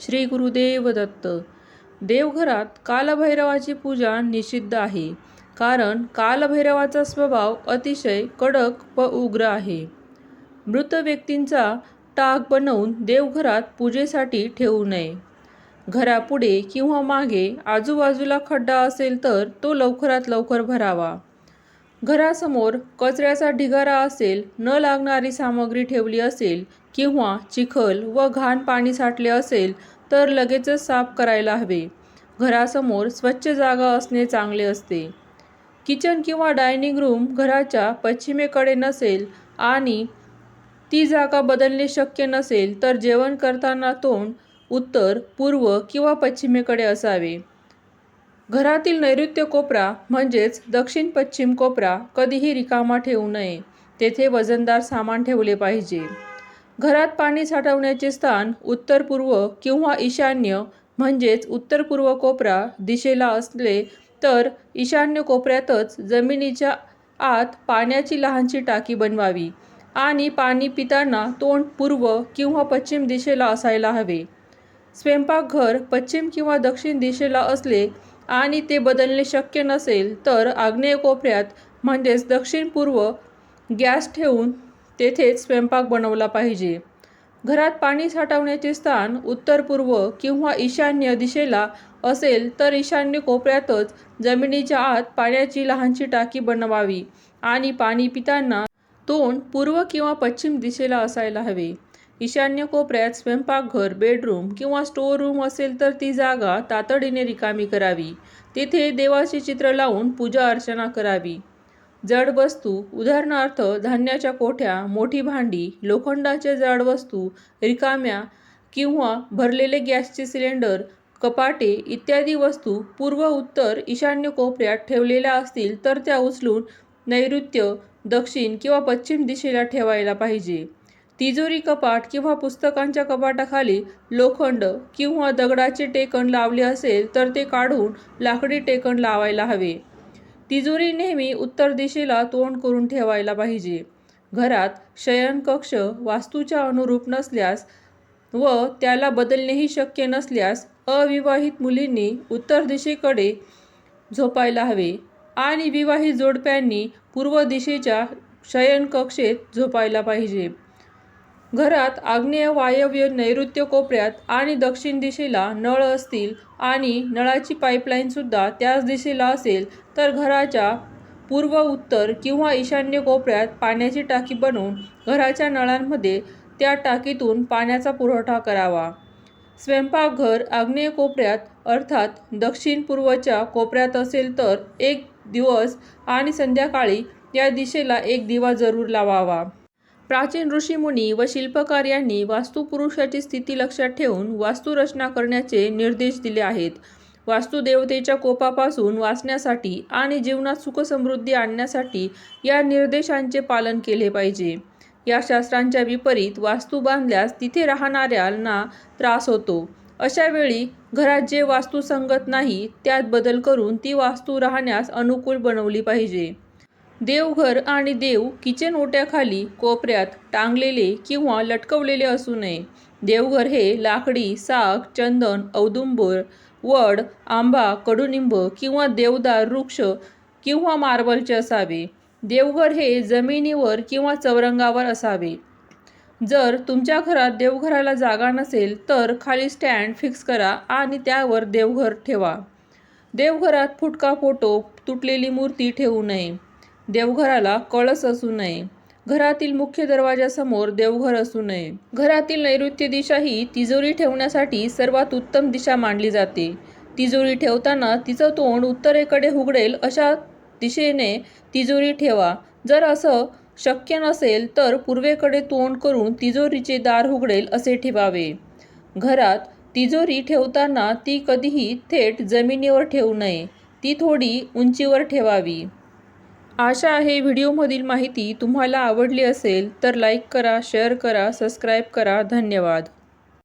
श्री गुरुदेव दत्त. देवघरात कालभैरवाची पूजा निषिद्ध आहे. कारण कालभैरवाचा स्वभाव अतिशय कडक व उग्र आहे. मृत व्यक्तींचा टाक बनवून देवघरात पूजेसाठी ठेवू नये. घरापुढे किंवा मागे आजूबाजूला खड्डा असेल तर तो लवकरात लवकर भरावा. घरासमोर कचऱ्याचा ढिगारा असेल न लागणारी सामग्री ठेवली असेल किंवा चिखल व घाण पाणी साठले असेल तर लगेचच साफ करायला हवे. घरासमोर स्वच्छ जागा असणे चांगले असते. किचन किंवा डायनिंग रूम घराच्या पश्चिमेकडे नसेल आणि ती जागा बदलणे शक्य नसेल तर जेवण करताना तोंड उत्तर पूर्व किंवा पश्चिमेकडे असावे. घरातील नैऋत्य कोपरा म्हणजेच दक्षिण पश्चिम कोपरा कधीही रिकामा ठेवू नये. तेथे वजनदार सामान ठेवले पाहिजे. घरात पाणी साठवण्याचे स्थान उत्तर पूर्व किंवा ईशान्य म्हणजेच उत्तर पूर्व कोपरा दिशेला असले तर ईशान्य कोपऱ्यातच जमिनीच्या आत पाण्याची लहानशी टाकी बनवावी आणि पाणी पिताना तोंड पूर्व किंवा पश्चिम दिशेला असायला हवे. स्वयंपाकघर पश्चिम किंवा दक्षिण दिशेला असले आणि ते बदलणे शक्य नसेल तर आग्नेय कोपऱ्यात म्हणजेच दक्षिण पूर्व गॅस ठेवून तेथेच स्वयंपाक बनवला पाहिजे. घरात पाणी साठवण्याचे स्थान उत्तर पूर्व किंवा ईशान्य दिशेला असेल तर ईशान्य कोपऱ्यातच जमिनीच्या आत पाण्याची लहानशी टाकी बनवावी आणि पाणी पिताना तोंड पूर्व किंवा पश्चिम दिशेला असायला हवे. ईशान्य कोपऱ्यात स्वयंपाकघर बेडरूम किंवा स्टोअर रूम असेल तर ती जागा तातडीने रिकामी करावी. तेथे देवाचे चित्र लावून पूजा अर्चना करावी. जड वस्तू उदाहरणार्थ धान्याच्या कोठ्या मोठी भांडी लोखंडाच्या जड वस्तू रिकाम्या किंवा भरलेले गॅसचे सिलेंडर कपाटे इत्यादी वस्तू पूर्व उत्तर ईशान्य कोपऱ्यात ठेवलेल्या असतील तर त्या उचलून नैऋत्य दक्षिण किंवा पश्चिम दिशेला ठेवायला पाहिजे. तिजोरी कपाट किंवा पुस्तकांच्या कपाटाखाली लोखंड किंवा दगडाचे टेकण लावले असेल तर ते काढून लाकडी टेकण लावायला हवे. तिजोरी नेहमी उत्तर दिशेला तोंड करून ठेवायला पाहिजे. घरात शयनकक्ष वास्तूच्या अनुरूप नसल्यास व त्याला बदलणेही शक्य नसल्यास अविवाहित मुलींनी उत्तर दिशेकडे झोपायला हवे आणि विवाहित जोडप्यांनी पूर्व दिशेच्या शयनकक्षेत झोपायला पाहिजे. घरात आग्नेय वायव्य नैऋत्य कोपऱ्यात आणि दक्षिण दिशेला नळ असतील आणि नळाची पाईपलाईनसुद्धा त्याच दिशेला असेल तर घराच्या पूर्व उत्तर किंवा ईशान्य कोपऱ्यात पाण्याची टाकी बनवून घराच्या नळांमध्ये त्या टाकीतून पाण्याचा पुरवठा करावा. स्वयंपाकघर आग्नेय कोपऱ्यात अर्थात दक्षिण पूर्वच्या कोपऱ्यात असेल तर एक दिवस आणि संध्याकाळी या दिशेला एक दिवा जरूर लावावा. प्राचीन ऋषीमुनी व शिल्पकार यांनी वास्तुपुरुषाची स्थिती लक्षात ठेवून वास्तुरचना करण्याचे निर्देश दिले आहेत. वास्तुदेवतेच्या कोपापासून वाचण्यासाठी आणि जीवनात सुखसमृद्धी आणण्यासाठी या निर्देशांचे पालन केले पाहिजे. या शास्त्रांच्या विपरीत वास्तू बांधल्यास तिथे राहणाऱ्यांना त्रास होतो. अशा वेळी घरात जे वास्तू संगत नाही त्यात बदल करून ती वास्तू राहण्यास अनुकूल बनवली पाहिजे. देवघर आणि देव किचन ओट्याखाली कोपऱ्यात टांगलेले किंवा लटकवलेले असू नये. देवघर हे लाकडी साग चंदन औदुंबर वड आंबा कडुनिंब किंवा देवदार वृक्ष किंवा मार्बलचे असावे. देवघर हे जमिनीवर किंवा चौरंगावर असावे. जर तुमच्या घरात देवघराला जागा नसेल तर खाली स्टँड फिक्स करा आणि त्यावर देवघर ठेवा. देवघरात फुटका फोटो तुटलेली मूर्ती ठेवू नये. देवघराला कळस असू नये. घरातील मुख्य दरवाजासमोर देवघर असू नये. घरातील नैऋत्य दिशा ही तिजोरी ठेवण्यासाठी सर्वात उत्तम दिशा मानली जाते. तिजोरी ठेवताना तिचं तोंड उत्तरेकडे उघडेल अशा दिशेने तिजोरी ठेवा. जर असं शक्य नसेल तर पूर्वेकडे तोंड करून तिजोरीचे दार उघडेल असे ठेवावे. घरात तिजोरी ठेवताना ती कधीही थेट जमिनीवर ठेवू नये. ती थोडी उंचीवर ठेवावी. आशा आहे व्हिडिओमधील माहिती तुम्हाला आवडली असेल तर लाईक करा शेअर करा सबस्क्राईब करा. धन्यवाद.